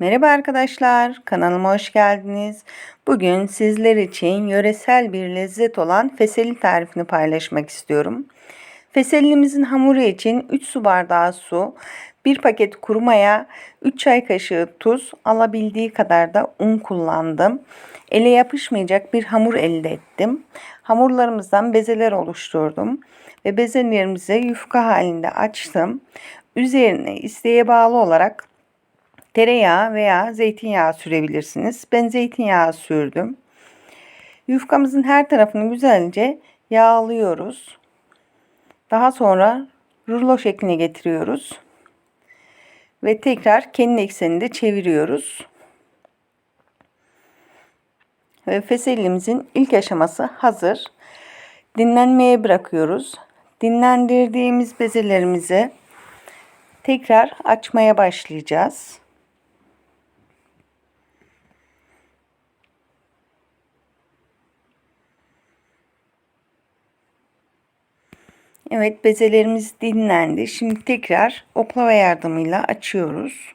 Merhaba arkadaşlar, kanalıma hoş geldiniz. Bugün sizler için yöresel bir lezzet olan feseli tarifini paylaşmak istiyorum. Feselimizin hamuru için 3 su bardağı su, 1 paket kuru maya, 3 çay kaşığı tuz, alabildiği kadar da un kullandım. Ele yapışmayacak bir hamur elde ettim. Hamurlarımızdan bezeler oluşturdum ve bezelerimizi yufka halinde açtım. Üzerine isteğe bağlı olarak tereyağı veya zeytinyağı sürebilirsiniz. Ben zeytinyağı sürdüm. Yufkamızın her tarafını güzelce yağlıyoruz. Daha sonra rulo şekline getiriyoruz. Ve tekrar kendi ekseninde çeviriyoruz. Ve feselimizin ilk aşaması hazır. Dinlenmeye bırakıyoruz. Dinlendirdiğimiz bezelerimizi tekrar açmaya başlayacağız. Evet bezelerimiz dinlendi. Şimdi tekrar oklava yardımıyla açıyoruz.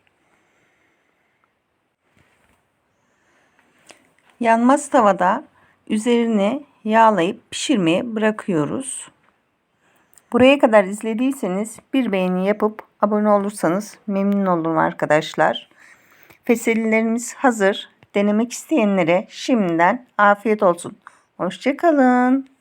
Yanmaz tavada üzerine yağlayıp pişirmeye bırakıyoruz. Buraya kadar izlediyseniz bir beğeni yapıp abone olursanız memnun olurum arkadaşlar. Feselilerimiz hazır. Denemek isteyenlere şimdiden afiyet olsun. Hoşçakalın.